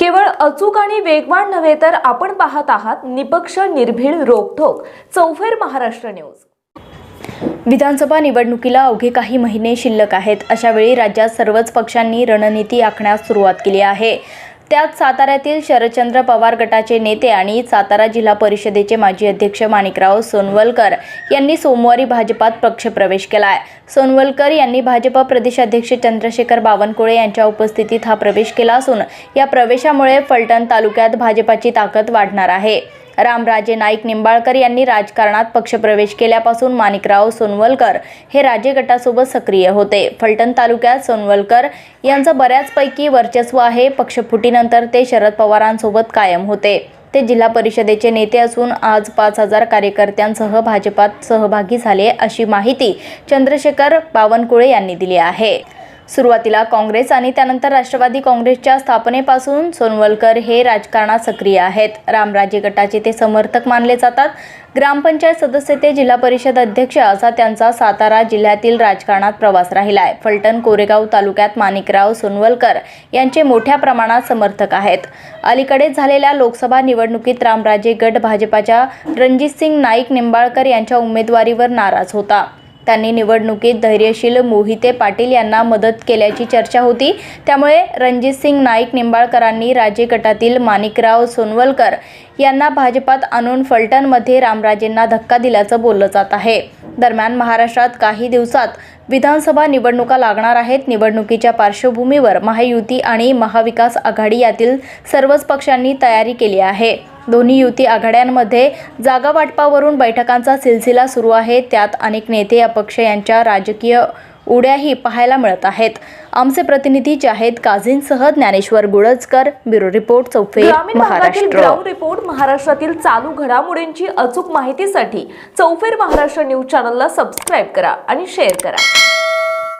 केवळ अचूक आणि वेगवान नव्हे तर आपण पाहत आहात निपक्ष निर्भीड रोखोक चौफेर महाराष्ट्र न्यूज. विधानसभा निवडणुकीला अवघे काही महिने शिल्लक आहेत. अशावेळी राज्यात सर्वच पक्षांनी रणनीती आखण्यास सुरुवात केली आहे. त्यात साताऱ्यातील शरदचंद्र पवार गटाचे नेते आणि सातारा जिल्हा परिषदेचे माजी अध्यक्ष माणिकराव सोनवलकर यांनी सोमवारी भाजपात पक्षप्रवेश आहे सोनवलकर यांनी भाजप प्रदेशाध्यक्ष चंद्रशेखर बावनकुळे यांच्या उपस्थितीत हा प्रवेश केला असून या प्रवेशामुळे फलटण तालुक्यात भाजपाची ताकद वाढणार आहे. रामराजे नाईक निंबाळकर यांनी राजकारणात पक्षप्रवेश केल्यापासून माणिकराव सोनवलकर हे राजे गटासोबत सक्रिय होते. फलटण तालुक्यात सोनवलकर यांचं बऱ्याचपैकी वर्चस्व आहे. पक्षफुटीनंतर ते शरद पवारांसोबत कायम होते. ते जिल्हा परिषदेचे नेते असून आज पाच हजार कार्यकर्त्यांसह भाजपात सहभागी झाले अशी माहिती चंद्रशेखर बावनकुळे यांनी दिली आहे. सुरुवातीला काँग्रेस आणि त्यानंतर राष्ट्रवादी काँग्रेसच्या स्थापनेपासून सोनवलकर हे राजकारणात सक्रिय आहेत. रामराजे गटाचे ते समर्थक मानले जातात. ग्रामपंचायत सदस्य ते जिल्हा परिषद अध्यक्ष असा त्यांचा सातारा जिल्ह्यातील राजकारणात प्रवास राहिला आहे फलटण कोरेगाव तालुक्यात माणिकराव सोनवलकर यांचे मोठ्या प्रमाणात समर्थक आहेत. अलीकडे झालेल्या लोकसभा निवडणुकीत रामराजे गट भाजपाच्या रणजितसिंग नाईक निंबाळकर यांच्या उमेदवारीवर नाराज होता. त्यांनी निवडणुकीत धैर्यशील मोहिते पाटील यांना मदत केल्याची चर्चा होती. त्यामुळे रणजितसिंग नाईक निंबाळकरांनी राजे गटातील माणिकराव सोनवलकर यांना भाजपात आणून फलटणमध्ये रामराजेंना धक्का दिल्याचं बोललं जात आहे. दरम्यान महाराष्ट्रात काही दिवसात विधानसभा निवडणुका लागणार आहेत. निवडणुकीच्या पार्श्वभूमीवर महायुती आणि महाविकास आघाडी यातील सर्वच पक्षांनी तयारी केली आहे. दोन्ही युती आघाड्यांमध्ये जागा वाटपावरून बैठकांचा सिलसिला सुरू आहे. त्यात अनेक नेते अपक्ष यांच्या राजकीय उड्याही पाहायला मिळत आहेत. आमचे प्रतिनिधी जाहेद काझींसह ज्ञानेश्वर गुळजकर ब्युरो रिपोर्ट चौफे महाराष्ट्र. रिपोर्ट महाराष्ट्रातील चालू घडामोडींची अचूक माहितीसाठी चौफेर महाराष्ट्र न्यूज चॅनलला सबस्क्राईब करा आणि शेअर करा.